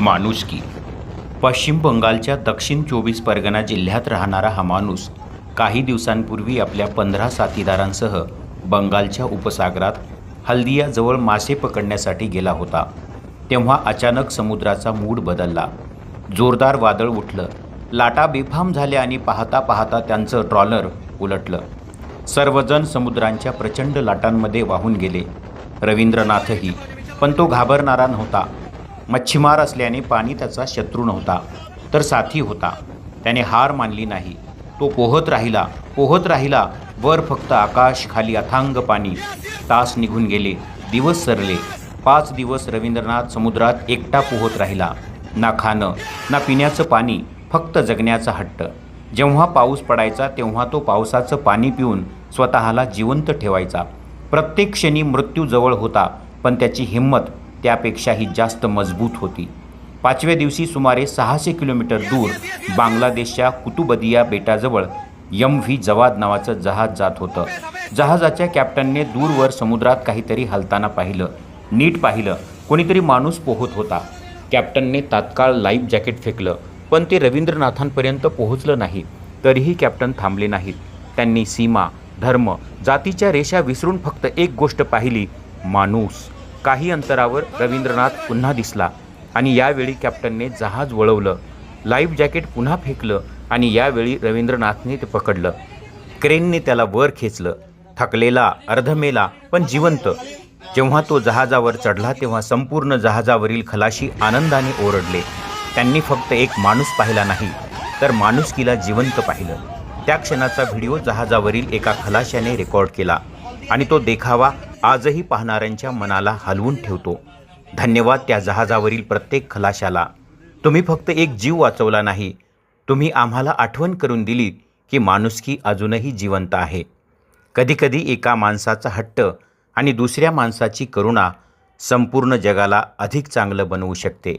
माणुसकी पश्चिम बंगालच्या दक्षिण चोवीस परगणा जिल्ह्यात राहणारा हा माणूस काही दिवसांपूर्वी आपल्या पंधरा साथीदारांसह बंगालच्या उपसागरात हल्दियाजवळ मासे पकडण्यासाठी गेला होता. तेव्हा अचानक समुद्राचा मूड बदलला. जोरदार वादळ उठलं. लाटा बेफाम झाल्या आणि पाहता पाहता त्यांचं ट्रॉलर उलटलं. सर्वजण समुद्रांच्या प्रचंड लाटांमध्ये वाहून गेले. रवींद्रनाथही. पण तो घाबरणारा नव्हता. मच्छीमार असल्याने पाणी त्याचा शत्रू नव्हता तर साथी होता. त्याने हार मानली नाही. तो पोहत राहिला पोहत राहिला. वर फक्त आकाश खाली अथांग पाणी. तास निघून गेले दिवस सरले. पाच दिवस रवींद्रनाथ समुद्रात एकटा पोहत राहिला. ना खाणं ना पिण्याचं पाणी फक्त जगण्याचा हट्ट. जेव्हा पाऊस पडायचा तेव्हा तो पावसाचं पाणी पिऊन स्वतःला जिवंत ठेवायचा. प्रत्येक क्षणी मृत्यू जवळ होता पण त्याची हिंमत त्यापेक्षाही जास्त मजबूत होती. पाचव्या दिवशी सुमारे सहाशे किलोमीटर दूर बांगलादेशच्या कुतुबदिया बेटाजवळ यम व्ही जवाद नावाचं जहाज जात होतं. जहाजाच्या कॅप्टनने दूरवर समुद्रात काहीतरी हलताना पाहिलं. नीट पाहिलं. कोणीतरी माणूस पोहत होता. कॅप्टनने तात्काळ लाईफ जॅकेट फेकलं पण ते रवींद्रनाथांपर्यंत पोहोचलं नाही. तरीही कॅप्टन थांबले नाहीत. त्यांनी सीमा धर्म जातीच्या रेषा विसरून फक्त एक गोष्ट पाहिली माणूस. काही अंतरावर रवींद्रनाथ पुन्हा दिसला आणि यावेळी कॅप्टनने जहाज वळवलं लाईफ जॅकेट पुन्हा फेकलं आणि यावेळी रवींद्रनाथने ते पकडलं. क्रेनने त्याला वर खेचलं थकलेला अर्धमेला पण जिवंत. जेव्हा तो जहाजावर चढला तेव्हा संपूर्ण जहाजावरील खलाशी आनंदाने ओरडले. त्यांनी फक्त एक माणूस पाहिला नाही तर माणुसकीला जिवंत पाहिलं. त्या क्षणाचा व्हिडिओ जहाजावरील एका खलाशाने रेकॉर्ड केला आणि तो देखावा आजही पाहणाऱ्यांच्या मनाला हलवून ठेवतो. धन्यवाद त्या जहाजावरील प्रत्येक खलाशाला. तुम्ही फक्त एक जीव वाचवला नाही. तुम्ही आम्हाला आठवण करून दिली की माणुसकी अजूनही जिवंत आहे. कधीकधी एका माणसाचा हट्ट आणि दुसऱ्या माणसाची करुणा संपूर्ण जगाला अधिक चांगलं बनवू शकते.